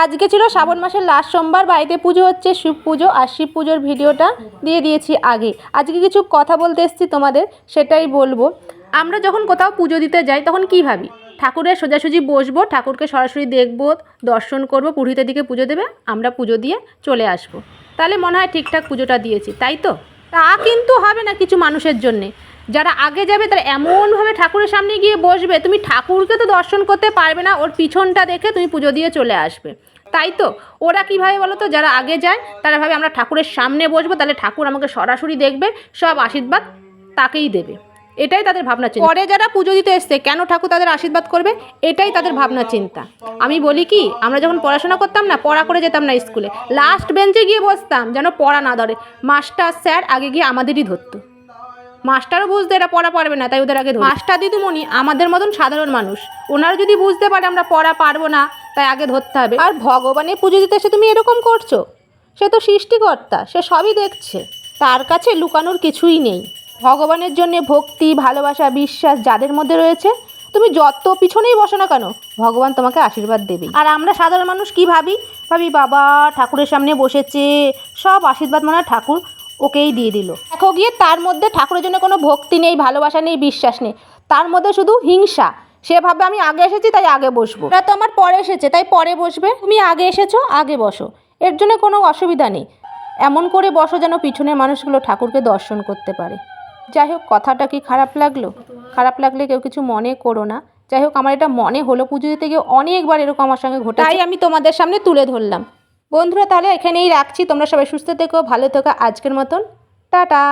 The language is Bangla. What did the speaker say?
আজকে ছিল শ্রাবণ মাসের লাস্ট সোমবার, বাড়িতে পুজো হচ্ছে শিব পুজো, আর শিব পুজোর ভিডিওটা দিয়ে দিয়েছি আগে। আজকে কিছু কথা বলতে এসেছি তোমাদের, সেটাই বলব। আমরা যখন কোথাও পুজো দিতে যাই, তখন কি ভাবি? ঠাকুরের সোজাসুজি বসবো, ঠাকুরকে সরাসরি দেখব, দর্শন করব, পুরোহিতের দিকে পুজো দেবে, আমরা পুজো দিয়ে চলে আসব। তাহলে মনে হয় ঠিকঠাক পুজোটা দিয়েছি, তাই তো? তা কিন্তু হবে না কিছু মানুষের জন্যে। যারা আগে যাবে তারা এমনভাবে ঠাকুরের সামনে গিয়ে বসবে, তুমি ঠাকুরকে তো দর্শন করতে পারবে না, ওর পিছনটা দেখে তুমি পুজো দিয়ে চলে আসবে। তাই তো, ওরা কীভাবে বলো তো, যারা আগে যায়, তারা ভাবে আমরা ঠাকুরের সামনে বসবো, তাহলে ঠাকুর আমাকে সরাসরি দেখবে, সব আশীর্বাদ তাকেই দেবে। এটাই তাদের ভাবনা চিন্তা। পরে যারা পুজো দিতে এসছে, কেন ঠাকুর তাদের আশীর্বাদ করবে? এটাই তাদের ভাবনা চিন্তা। আমি বলি কি, আমরা যখন পড়াশোনা করতাম না, পড়া করে যেতাম না স্কুলে লাস্ট বেঞ্চে গিয়ে বসতাম, যেন পড়া না ধরে। মাস্টার, স্যার আগে গিয়ে আমাদেরই ধরতো। মাস্টারও বুঝতে এরা পড়া পারবে না তাই ওদের আগে। মাস্টার দিদিমণি আমাদের মতন সাধারণ মানুষ। ওনারা যদি বুঝতে পারে আমরা পড়া পারব না তাই আগে ধরতে হবে। আর ভগবানের পুজো দিতে এসে তুমি এরকম করছ? সে তো সৃষ্টিকর্তা সে সবই দেখছে। তার কাছে লুকানোর কিছুই নেই। ভগবানের জন্য ভক্তি ভালোবাসা বিশ্বাস যাদের মধ্যে রয়েছে তুমি যত পিছনেই বসো না কেন ভগবান তোমাকে আশীর্বাদ দেবে আর আমরা সাধারণ মানুষ কি ভাবি? ভাবি বাবা ঠাকুরের সামনে বসেছে সব আশীর্বাদ মনে হয় ঠাকুর ওকেই দিয়ে দিল। দেখো গিয়ে, তার মধ্যে ঠাকুরের জন্য কোনো ভক্তি নেই, ভালোবাসা নেই, বিশ্বাস নেই। তার মধ্যে শুধু হিংসা। সে ভাবে আমি আগে এসেছি, তাই আগে বসবো। ওরা তো আমার পরে এসেছে, তাই পরে বসবে। তুমি আগে এসেছ, আগে বসো। এর জন্য কোনো অসুবিধা নেই। এমন করে বসো যেন পিছনের মানুষগুলো ঠাকুরকে দর্শন করতে পারে। যাই হোক, কথাটা কি খারাপ লাগল? খারাপ লাগলে কেউ কিছু মনে করো না। যাই হোক, আমার এটা মনে হলো। পুজো দিতে গিয়ে অনেকবার এরকম আমার সঙ্গে ঘটে তাই আমি তোমাদের সামনে তুলে ধরলাম। বন্ধুরা তাহলে এখানেই রাখছি। তোমরা সবাই সুস্থ থেকো ভালো থেকো। আজকের মতন টাটা।